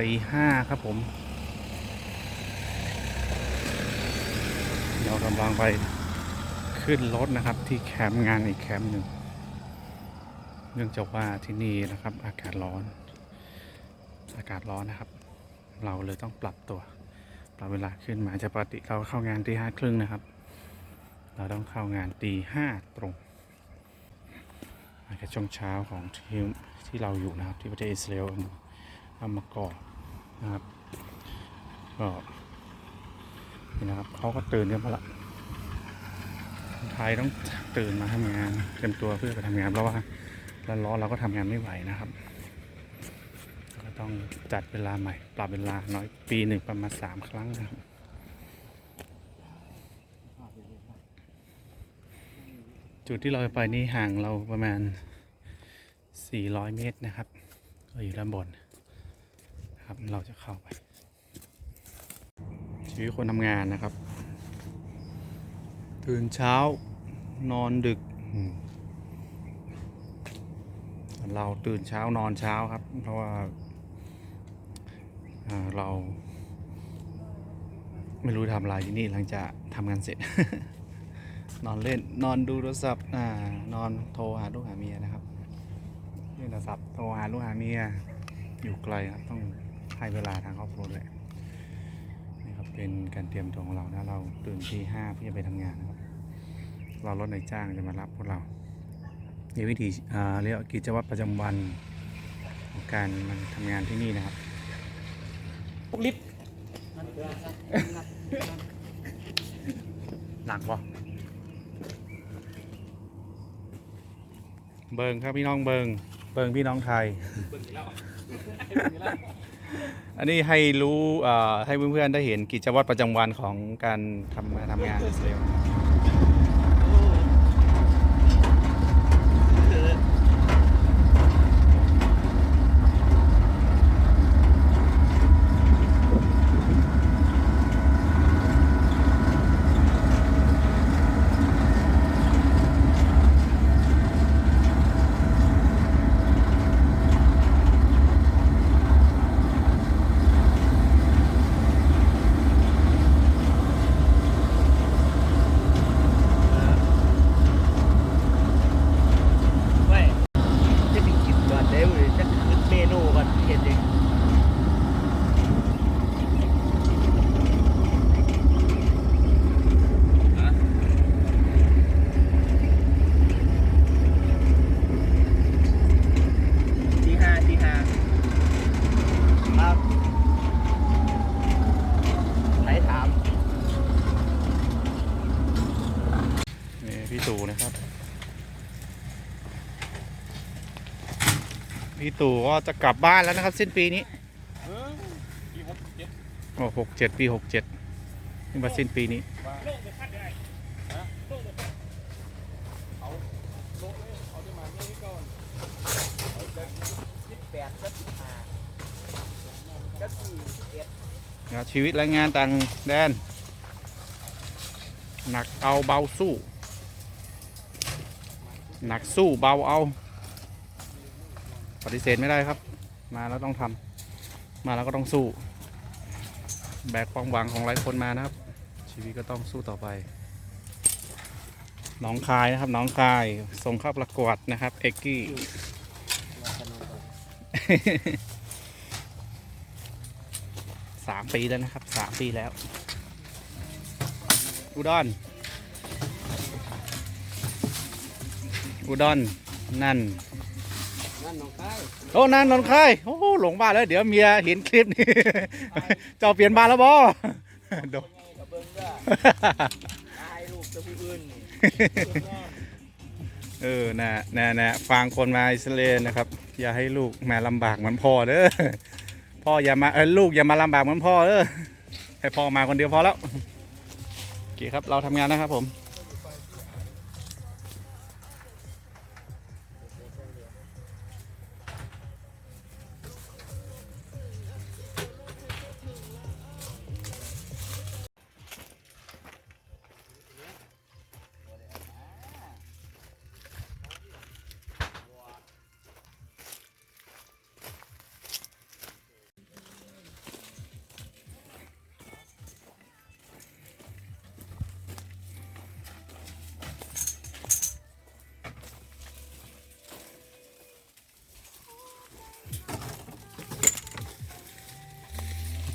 ตีห้าครับผม เรากำลังไปขึ้นรถนะครับที่แคมป์งานอีกแคมป์หนึ่ง เนื่องจากว่าที่นี่นะครับ อากาศร้อน อากาศร้อนนะครับ เราเลยต้องปรับตัวปรับเวลาขึ้นมาจะปกติเราเข้างานที่ห้าครึ่งนะครับ เราต้องเข้างานตีห้าตรงอาจจะช่วงเช้าของที่ที่เราอยู่นะครับที่ประเทศอิสราเอลอามากอ นะครับก็นี่นะครับเขาก็ตื่นกันมาละไทยต้องตื่นมาทำงานเตรียมตัวเพื่อไปทำงานเพราะว่าร้อนเราก็ทำงานไม่ไหวนะครับก็ต้องจัดเวลาใหม่ ปรับเวลาน้อยปีหนึ่งประมาณสามครั้งนะครับจุดที่เราจะไปนี่ห่างเราประมาณ 400 เมตรนะครับ ก็อยู่ด้านบน นะครับ เราจะเข้าไป ชีวิตคนทำงานนะครับ ตื่นเช้านอนดึกเราตื่นเช้านอนเช้าครับ เพราะว่าเรา ไม่รู้ทำอะไรที่นี่หลังจากทำงานเสร็จ นอนเล่นนอนดูโทรศัพท์นอนโทรหาลูกหาเมียนะครับเล่นโทรศัพท์โทรหาลูกหาเมียอยู่ไกลครับต้อง ให้เวลาทางครอบครัวเลยนี่ครับเป็นการเตรียมตัวของเรานะเราตื่นที่ห้าเพื่อจะไปทำงานนะครับเรารถในายจ้างจะมารับพวกเรานี่วิธีอ่าเรียกว่ากิจวัตรประจำวันของการมาทำงานที่นี่นะครับลิฟต์หนักปะเบิงครับพี่น้องเบิงเบิงพี่น้องไทย อันนี้ให้รู้ให้เพื่อนๆได้เห็นกิจวัตรประจำวันของการทำทำงานอิสราเอลไว้จะไปกินก่อนเดี๋ยวจะขึ้นเมนูก่อนเห็นเองทีห้าทีห้าครับไหนถาม นี่พี่ตู่นะครับ พี่ตู่ก็จะกลับบ้านแล้วนะครับ สิ้นปีนี้โอ้หกเจ็ดปีหกเจ็ดนี่มาสิ้นปีนี้นชีวิตแรงงานต่างแดน หนักเอาเบาสู้ หนักสู้เบาเอา ปฏิเสธไม่ได้ครับ มาแล้วต้องทำมาแล้วก็ต้องสู้ แบกความหวังของหลายคนมานะครับ ชีวิตก็ต้องสู้ต่อไปน้องคายนะครับน้องคายส่งเข้าประกวดนะครับเอ็กกี้สามปีแล้วนะครับสามปีแล้ว อุดรอุดรนั่น โอ้นั่นนนท์คายโอ้โหหลงบ้านแล้ว เดี๋ยวเมียเห็นคลิปนี้เจ้าเปลี่ยนบ้านแล้วบ่โดนกับเบิ้งก็ตายลูกจะผู้อื่นนี่เออนะนะนะฟังคนมาอิสราเอลนะครับ อย่าให้ลูกมาลำบากเหมือนพ่อเด้อพ่ออย่ามาเออลูกอย่ามาลำบากเหมือนพ่อเด้อให้พ่อมาคนเดียวพอแล้วโอเคครับเราทำงานนะครับผม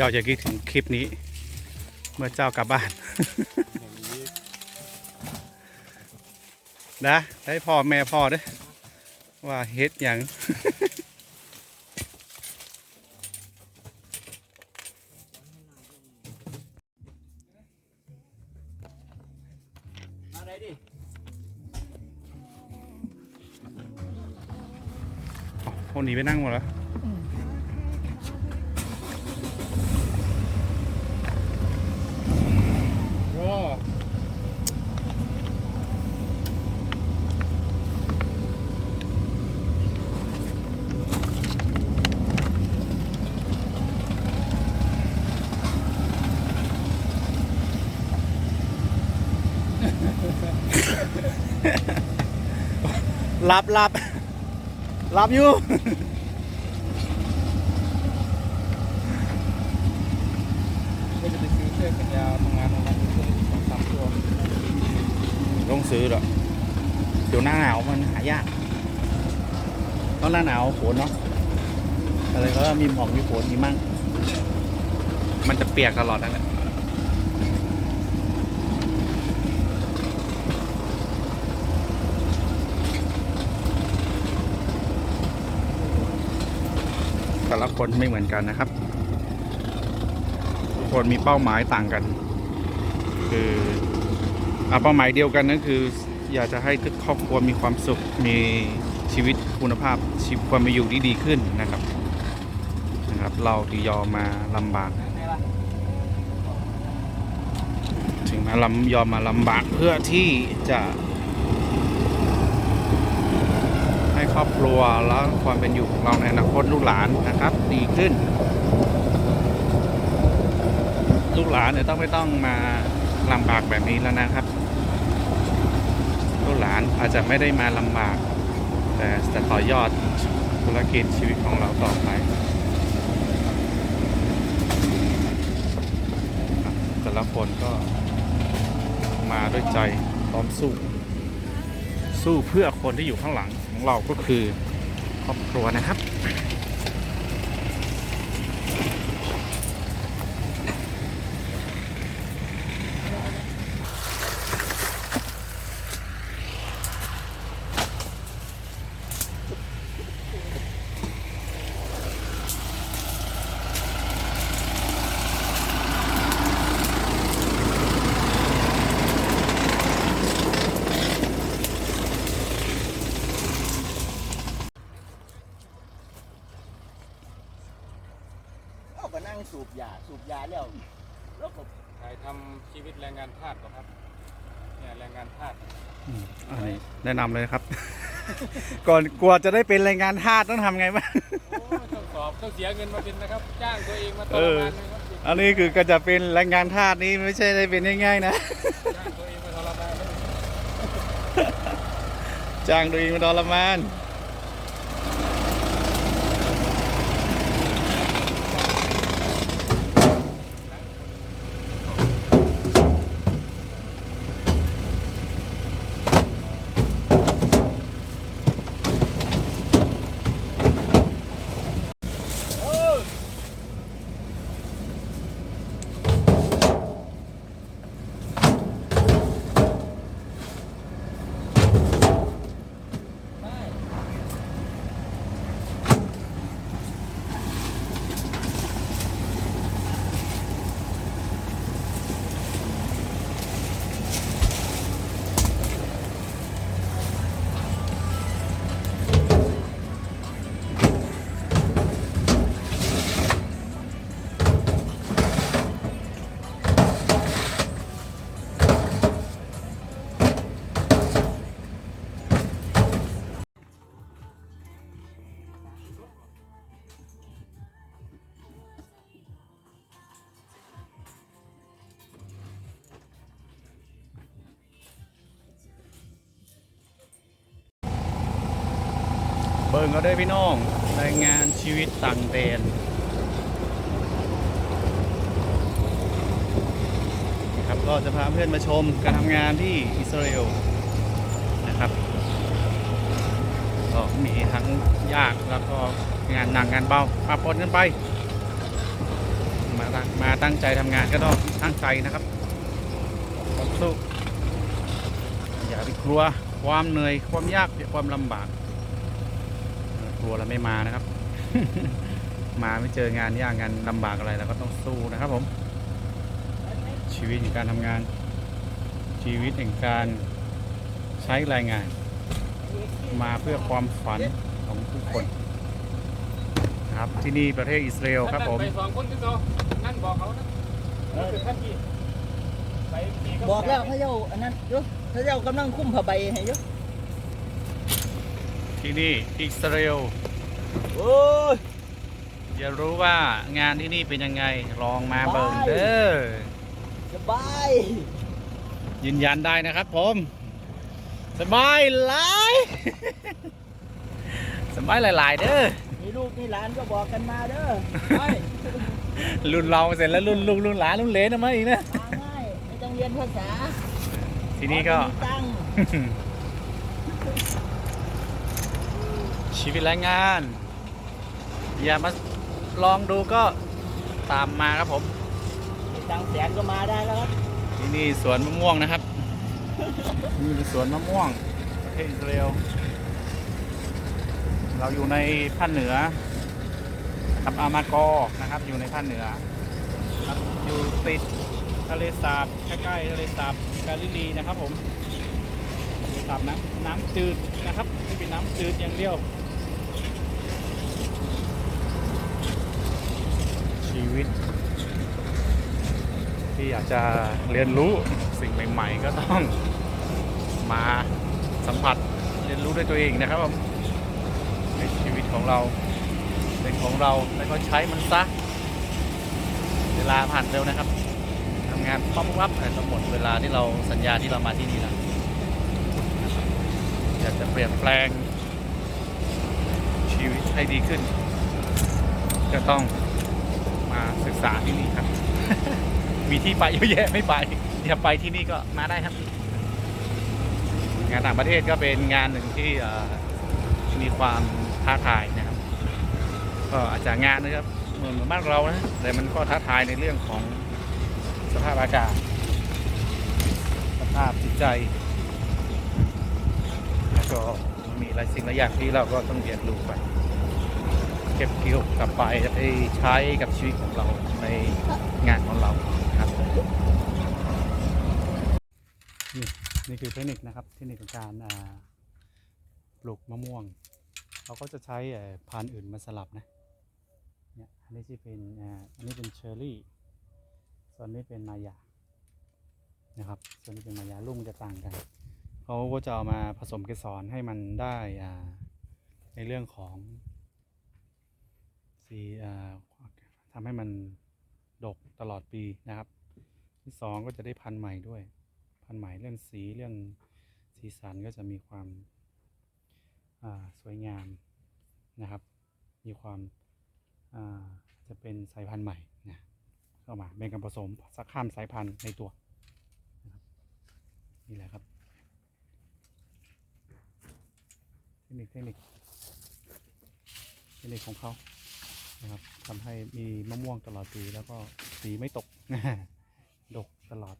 เจ้าจะคิดถึงคลิปนี้ เมื่อเจ้ากลับบ้าน นะได้พ่อแม่พ่อเด้อว่าเฮ็ดอย่างคนหนีไปนั่งหมดแล้วา หลับหลับหลับอยู่ก็จะไปซื้อเสื้อแขนยาวทำงานตรงนั้นเสื้อสองสามตัวต้องซื้อหรอกเดี๋ยวหน้าหนาวมันหายากตอนหน้าหนาวฝนเนาะอะไรก็มีหมอกมีฝนมีมั่งมันจะเปียกตลอดนั่นแหละ ละคนไม่เหมือนกันนะครับ คนมีเป้าหมายต่างกัน คืออะเป้าหมายเดียวกันนั่นคือ อยากจะให้ทุกครอบครัวมีความสุขมีชีวิตคุณภาพชีวิตความเป็นอยู่ที่ดีขึ้นนะครับนะครับ เราที่ยอมมาลำบากถึงมาลำยอมมาลำบากเพื่อที่จะ ให้ค รอบครัวและความเป็นอยู่ของเราในอนาคตลูกหลานนะครับ ดีขึ้น ลูกหลานเนี่ยต้องไม่ต้องมาลำบากแบบนี้แล้วนะครับ ลูกหลานอาจจะไม่ได้มาลำบาก แต่จะต่อยอดธุรกิจชีวิตของเราต่อไปครับแต่ละคนก็มาด้วยใจพร้อมสู้ สู้เพื่อคนที่อยู่ข้างหลัง ของเราก็คือครอบครัวนะครับ เอาก็นั่งสูบยาสูบยาแล้ว แล้วก็ถ่ายทำชีวิตแรงงานทาสเหรอครับเนี่ยแรงงานทาสอืมอันนี้แนะนำเลยครับ ก่อนกลัวจะได้เป็นแรงงานทาสต้องทำไงบ้าง โอ้ยต้องสอบต้องเสียเงินมาเป็นนะครับ จ้างตัวเองมาทเอรอมานเลยครับอันนี้คือก็จะเป็นแรงงานทาสนี้ไม่ใช่ได้เป็นง่ายๆนะ จ้างตัวเองมาทรมานเลยจ้างตัวเองมาทรมาน บิ่งก็ด้วยพี่น้องรายงานชีวิตต่างแดนนะครับก็จะพาเพื่อนมาชมการทำงานที่อิสราเอลนะครับก็มีทั้งยากแล้วก็งานหนักงานเบาปะปนกันไปมาตั้งมาตั้งใจทำงานก็ต้องตั้งใจนะครับต้องสู้อย่าไปกลัวความเหนื่อยความยากความลำบาก เออกลัวแล้วไม่มานะครับ มาไม่เจองานยากงานลำบากอะไรเราก็ต้องสู้นะครับผม ชีวิตแห่งการทำงาน ชีวิตแห่งการใช้แรงงาน มาเพื่อความฝันของทุกคนนะครับที่นี่ประเทศอิสราเอลครับผมไปสองคนที่เขานั่นบอกเขานะคือท่านที่บอกแล้วพระเจ้าอันนั้นยุพระเจ้ากำลังคุ้มผ้าใบให้ยุ ที่นี่อิสราเอลโอ้ยอย่ารู้ว่างานที่นี่เป็นยังไงลองมาเบิ่งเด้อสบายยืนยันได้นะครับผมสบายหลายสบายหลายๆเด้อมีลูกมีหลานก็บอกกันมาเด้อไปรุ่นเราเสร็จแล้วรุ่นลูกรุ่นหลานรุ่นเหลนเอามาอีกนะมาง่ายไม่ต้องเรียนภาษาทีนี้ก็ขอให้มีตังค์ ชีวิตแรงงาน อย่ามาลองดูก็ตามมาครับผมมีตังค์แสนก็มาได้แล้วครับที่นี่สวนมะม่วงนะครับนี่เป็นสวนมะม่วงประเทศอิสราเอลเราอยู่ในภาคเหนือครับอามากอนะครับ อยู่ในภาคเหนือครับอยู่ติดทะเลสาบใกล้ๆทะเลสาบกาลิลีนะครับผมทะเลสาบน้ำน้ำจืดนะครับที่เป็นน้ำจืดอย่างเดียว ชี วิต ที่อยากจะเรียนรู้สิ่งใหม่ ๆ ก็ต้องมาสัมผัสเรียนรู้ด้วยตัวเองนะครับผมในชีวิตของเราเป็นของเราแล้วก็ใช้มันซะเวลาผ่านเร็วนะครับทำงานปั๊บวับแต่จะหมดเวลาที่เราสัญญาที่เรามาที่นี่แล้วนะอยากจะเปลี่ยนแปลงชีวิตให้ดีขึ้น ก็ต้อง มาศึกษาที่นี่ครับ มีที่ไปเยอะแยะไม่ไปอย่าไปที่นี่ก็มาได้ครับ งานต่างประเทศก็เป็นงานหนึ่งที่เอ่อมีความท้าทายนะครับ ก็อาจจะงานนะครับเหมือนเหมือนบ้านเรานะแต่มันก็ท้าทายในเรื่องของสภาพอากาศสภาพจิตใจแล้วก็มีหลายสิ่งหลายอย่างที่เราก็ต้องเรียนรู้ไป เก็บเกี่ยวกลับไปไปใช้กับชีวิตของเราในงานของเราครับนี่นี่คือเทคนิคนะครับเทคนิคของการปลูกมะม่วง เราก็จะใช้พันธุ์อื่นมาสลับนะเนี่ยอันนี้ที่เป็นอ,อันนี้เป็นเชอร์รี่ส่วนนี้เป็นมายานะครับส่วนนี้เป็นมายาลูกมันจะต่างกันเขาก็จะเอามาผสมเกสรให้มันได้ในเรื่องของ สีทำให้มันดกตลอดปีนะครับ ที่สองก็จะได้พันธุ์ใหม่ด้วย พันธุ์ใหม่เรื่องสีเรื่องสีสันก็จะมีความาสวยงามนะครับ มีความาจะเป็นสายพันธุ์ใหม่นะเข้ามาเป็นการผสมสักข้ามสายพันธุ์ในตัวนะครับนี่แหละครับเทคนิคเทคนิคเทคนิคของเขา นะครับทำให้มีมะม่วงตลอดปีแล้วก็สีไม่ตกดกตลอด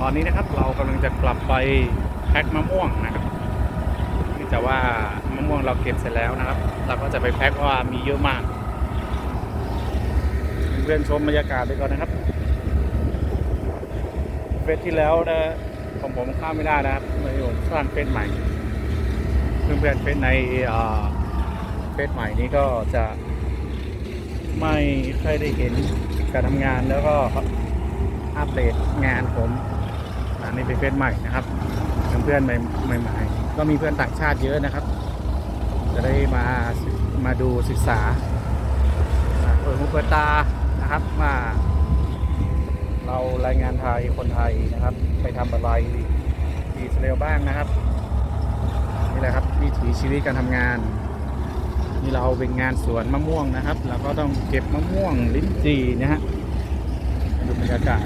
ตอนนี้นะครับเรากำลังจะกลับไปแพ็คมะม่วงนะครับเนื่อจากว่ามะม่วงเราเก็บเสร็จแล้วนะครับ เราก็จะไปแพ็คว่ามีเยอะมากเพื่อนชมบรรยากาศไปก่อนนะครับเฟสที่แล้วนะของผมข้ามไม่ได้นะครับเลยผมสร้างเฟสใหม่ เพื่อนๆเฟซในเอ่อเฟซใหม่นี้ก็จะไม่ค่อยได้เห็นการทำงานแล้วก็อัปเดตงานผมอันนี้เป็นเฟซใหม่นะครับเพื่อนๆใหม่ๆก็มีเพื่อนต่างชาติเยอะนะครับ จะได้มามาดูศึกษาเปิดหูเปิดตานะครับว่าเราแรงงานไทยคนไทยนะครับ ไปทำอะไรดีเซลบ้างนะครับ นี่แหละครับวิถีชีวิตการทำงาน นี่เราเป็นงานสวนมะม่วงนะครับเราก็ต้องเก็บมะม่วงลิ้นจี่นะฮะดูบรรยากาศ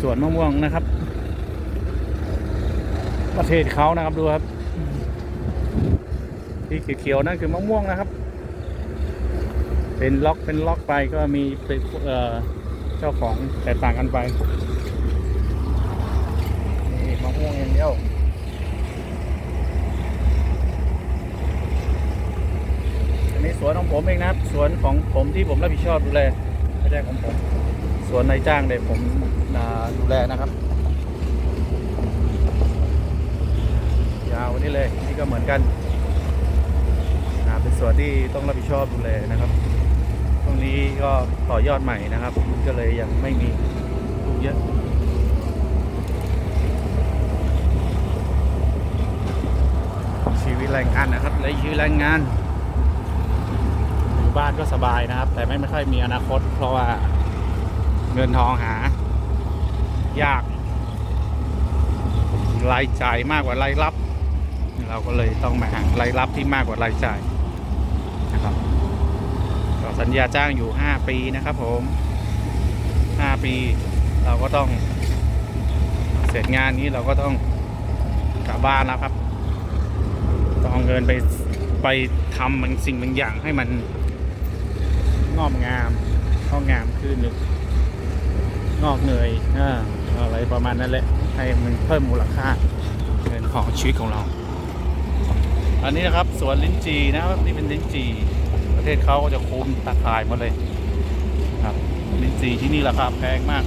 สวนมะม่วงนะครับ ประเทศเขานะครับดูครับที่เขียวๆนั่นคือมะม่วงนะครับ เป็นล็อกเป็นล็อกไปก็มีเป็นเเจ้าของแตกต่างกันไปนี่มะม่วงอย่างเดียว อันนี้สวนของผมเองนะครับ สวนของผมที่ผมรับผิดชอบดูแลไม่ใช่ของผม สวนนายจ้างเนี่ยผมดูแลนะครับ ยาวนี่เลยนี่ก็เหมือนกันเป็นสวนที่ต้องรับผิดชอบดูแลนะครับ ตรงนี้ก็ต่อยอดใหม่นะครับ ก็เลยยังไม่มีลูกเยอะชีวิตแรงงานนะครับและชีวิตแรงงาน บ้านก็สบายนะครับ แต่ไม่ไม่ค่อยมีอนาคต เพราะว่าเงินทองหา ยากรายจ่ายมากกว่ารายรับ เราก็เลยต้องมาหารายรับที่มากกว่ารายจ่ายนะครับก็สัญญาจ้างอยู่ 5 ปีนะครับผม 5 ปี เราก็ต้อง เสร็จงานนี้เราก็ต้องกลับบ้านแล้วครับ ต้องเอาเงินไปไปทำบางสิ่งบางอย่างให้มัน งอกงามงอกงามขึ้นหรืองอกเงยอ่าอะไรประมาณนั้นแหละให้มันเพิ่มมูลค่าเงินของชีวิตของเรา อันนี้นะครับสวนลิ้นจีนะครับนี่เป็นลิ้นจีประเทศเขาก็จะคุมตาข่ายหมาเลยครับลิ้นจีที่นี่ราคาแพงมาก